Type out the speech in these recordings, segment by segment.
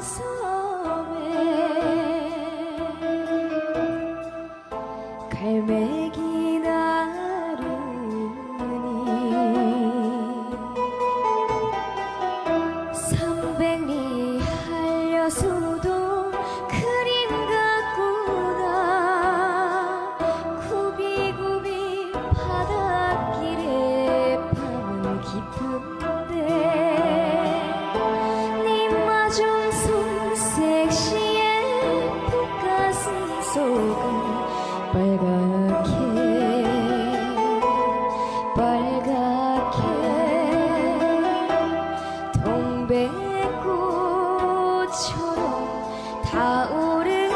섬에 갈매기 타오르네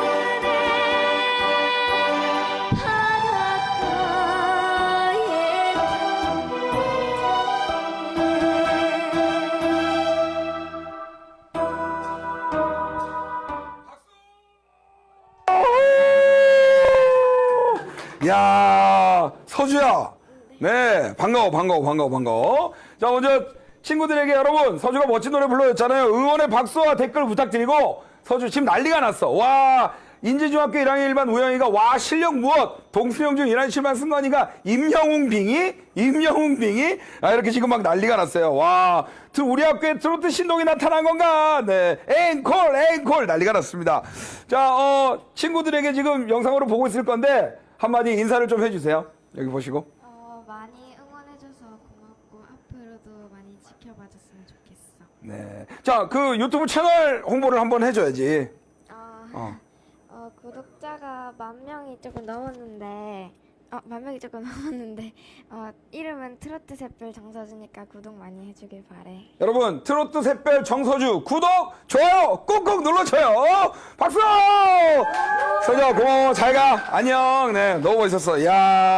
야 서주야. 네, 반가워, 반가워, 반가워, 반가워. 자, 먼저 친구들에게 여러분, 서주가 멋진 노래 불러줬잖아요. 응원의 박수와 댓글 부탁드리고, 서주 지금 난리가 났어. 와, 인지중학교 1학년 일반 우영이가 와, 실력 무엇? 동수영 중 1학년 7반 승관이가 임영웅 빙이? 임영웅 빙이? 아, 이렇게 지금 막 난리가 났어요. 와, 트- 우리 학교에 트로트 신동이 나타난 건가? 네, 앵콜, 앵콜 난리가 났습니다. 자, 어, 친구들에게 지금 영상으로 보고 있을 건데, 한마디 인사를 좀 해주세요. 여기 보시고. 어, 많이 앞으로도 많이 지켜봐 줬으면 좋겠어. 네. 자, 그 유튜브 채널 홍보를 한번 해줘야지. 어, 어. 어, 구독자가 만 명이 조금 넘었는데, 어, 만 명이 조금 넘었는데, 어, 이름은 트로트 샛별 정서주니까 구독 많이 해주길 바래. 여러분, 트로트 샛별 정서주 구독, 좋아요 꾹꾹 눌러줘요. 박수! 서자 고마워. 잘 가. 안녕. 네, 너무 멋있었어. 야